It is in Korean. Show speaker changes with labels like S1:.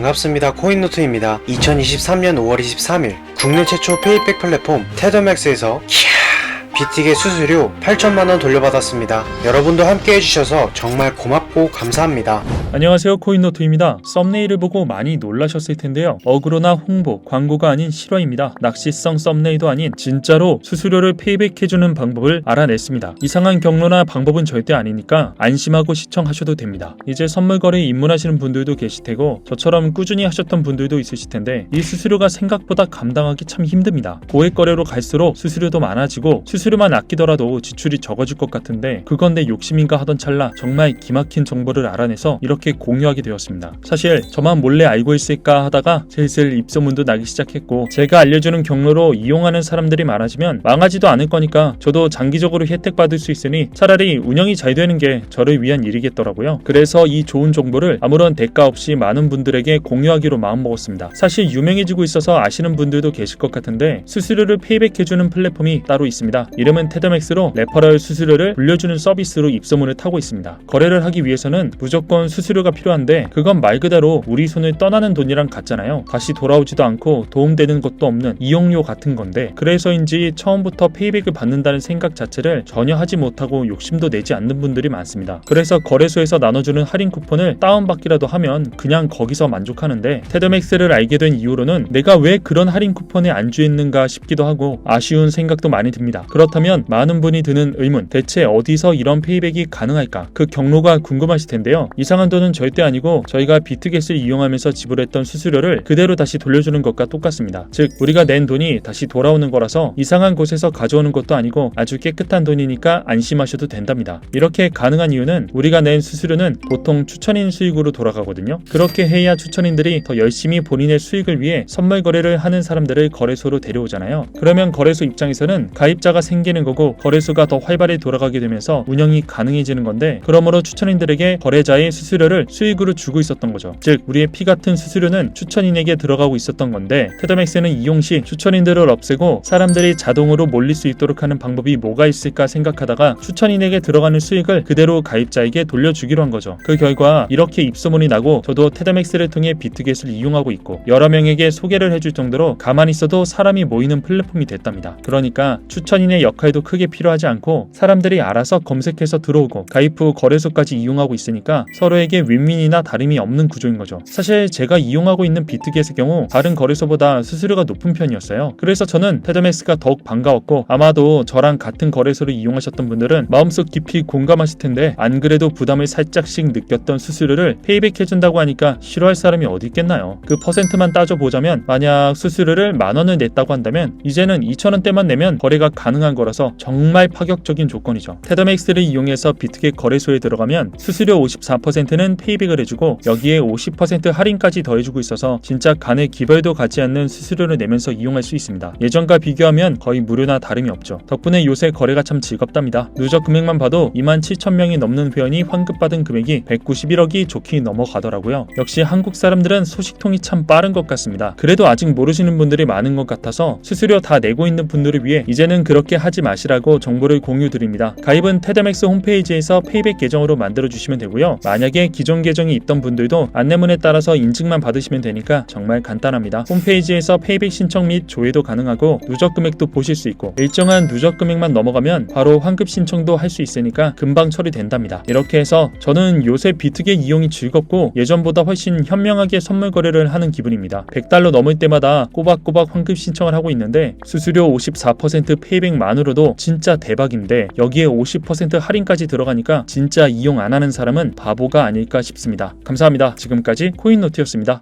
S1: 반갑습니다. 코인노트입니다. 2023년 5월 23일 국내 최초 페이백 플랫폼 테더맥스에서 비틱의 수수료 8천만원 돌려받았습니다. 여러분도 함께 해주셔서 정말 고맙고 감사합니다.
S2: 안녕하세요 코인노트입니다. 썸네일을 보고 많이 놀라셨을 텐데요. 어그로나 홍보, 광고가 아닌 실화입니다. 낚시성 썸네일도 아닌 진짜로 수수료를 페이백해주는 방법을 알아냈습니다. 이상한 경로나 방법은 절대 아니니까 안심하고 시청하셔도 됩니다. 이제 선물 거래에 입문하시는 분들도 계실 테고 저처럼 꾸준히 하셨던 분들도 있으실 텐데 이 수수료가 생각보다 감당하기 참 힘듭니다. 고액 거래로 갈수록 수수료도 많아지고 수수료만 아끼더라도 지출이 적어질 것 같은데 그건 내 욕심인가 하던 찰나 정말 기막힌 정보를 알아내서 이렇게 공유하게 되었습니다. 사실 저만 몰래 알고 있을까 하다가 슬슬 입소문도 나기 시작했고 제가 알려주는 경로로 이용하는 사람들이 많아지면 망하지도 않을 거니까 저도 장기적으로 혜택 받을 수 있으니 차라리 운영이 잘 되는 게 저를 위한 일이겠더라고요. 그래서 이 좋은 정보를 아무런 대가 없이 많은 분들에게 공유하기로 마음먹었습니다. 사실 유명해지고 있어서 아시는 분들도 계실 것 같은데 수수료를 페이백해주는 플랫폼이 따로 있습니다. 이름은 테더맥스로 레퍼럴 수수료를 불려주는 서비스로 입소문을 타고 있습니다. 거래를 하기 위해서는 무조건 수수료 가 필요한데 그건 말 그대로 우리 손을 떠나는 돈이랑 같잖아요. 다시 돌아오지도 않고 도움되는 것도 없는 이용료 같은 건데 그래서인지 처음부터 페이백을 받는다는 생각 자체를 전혀 하지 못하고 욕심도 내지 않는 분들이 많습니다. 그래서 거래소에서 나눠주는 할인 쿠폰을 다운받기라도 하면 그냥 거기서 만족하는데 테더맥스를 알게 된 이후로는 내가 왜 그런 할인 쿠폰에 안주했는가 싶기도 하고 아쉬운 생각도 많이 듭니다. 그렇다면 많은 분이 드는 의문 대체 어디서 이런 페이백이 가능할까 그 경로가 궁금하실 텐데요. 이상한 돈은 절대 아니고 저희가 비트겟을 이용하면서 지불했던 수수료를 그대로 다시 돌려주는 것과 똑같습니다. 즉 우리가 낸 돈이 다시 돌아오는 거라서 이상한 곳에서 가져오는 것도 아니고 아주 깨끗한 돈이니까 안심하셔도 된답니다. 이렇게 가능한 이유는 우리가 낸 수수료는 보통 추천인 수익으로 돌아가거든요. 그렇게 해야 추천인들이 더 열심히 본인의 수익을 위해 선물 거래를 하는 사람들을 거래소로 데려오잖아요. 그러면 거래소 입장에서는 가입자가 생기는 거고 거래소가 더 활발히 돌아가게 되면서 운영이 가능해지는 건데 그러므로 추천인들에게 거래자의 수수료를 수익으로 주고 있었던 거죠. 즉 우리의 피 같은 수수료는 추천인에게 들어가고 있었던 건데 테더맥스는 이용 시 추천인들을 없애고 사람들이 자동으로 몰릴 수 있도록 하는 방법이 뭐가 있을까 생각하다가 추천인에게 들어가는 수익을 그대로 가입자에게 돌려주기로 한 거죠. 그 결과 이렇게 입소문이 나고 저도 테더맥스를 통해 비트겟을 이용하고 있고 여러 명에게 소개를 해줄 정도로 가만히 있어도 사람이 모이는 플랫폼이 됐답니다. 그러니까 추천인의 역할도 크게 필요하지 않고 사람들이 알아서 검색해서 들어오고 가입 후 거래소까지 이용하고 있으니까 서로에게 윈윈이나 다름이 없는 구조인 거죠. 사실 제가 이용하고 있는 비트겟의 경우 다른 거래소보다 수수료가 높은 편이었어요. 그래서 저는 테더맥스가 더욱 반가웠고 아마도 저랑 같은 거래소를 이용하셨던 분들은 마음속 깊이 공감하실 텐데 안 그래도 부담을 살짝씩 느꼈던 수수료를 페이백 해준다고 하니까 싫어할 사람이 어디 있겠나요? 그 퍼센트만 따져보자면 만약 수수료를 만 원을 냈다고 한다면 이제는 2천 원대만 내면 거래가 가능한 거라서 정말 파격적인 조건이죠. 테더맥스를 이용해서 비트겟 거래소에 들어가면 수수료 54%는 페이백을 해주고 여기에 50% 할인까지 더해주고 있어서 진짜 간의 기별도 갖지 않는 수수료를 내면서 이용할 수 있습니다. 예전과 비교하면 거의 무료나 다름이 없죠. 덕분에 요새 거래가 참 즐겁답니다. 누적 금액만 봐도 2만 7천 명이 넘는 회원이 환급받은 금액이 191억이 좋게 넘어가더라고요. 역시 한국 사람들은 소식통이 참 빠른 것 같습니다. 그래도 아직 모르시는 분들이 많은 것 같아서 수수료 다 내고 있는 분들을 위해 이제는 그렇게 하지 마시라고 정보를 공유드립니다. 가입은 테드맥스 홈페이지에서 페이백 계정으로 만들어 주시면 되고요. 만약에 기존 계정이 있던 분들도 안내문에 따라서 인증만 받으시면 되니까 정말 간단합니다. 홈페이지에서 페이백 신청 및 조회도 가능하고 누적 금액도 보실 수 있고 일정한 누적 금액만 넘어가면 바로 환급 신청도 할 수 있으니까 금방 처리된답니다. 이렇게 해서 저는 요새 비트겟 이용이 즐겁고 예전보다 훨씬 현명하게 선물 거래를 하는 기분입니다. 100달러 넘을 때마다 꼬박꼬박 환급 신청을 하고 있는데 수수료 54% 페이백만으로도 진짜 대박인데 여기에 50% 할인까지 들어가니까 진짜 이용 안 하는 사람은 바보가 아 닐까 싶습니다. 감사합니다. 지금까지 코인노트였습니다.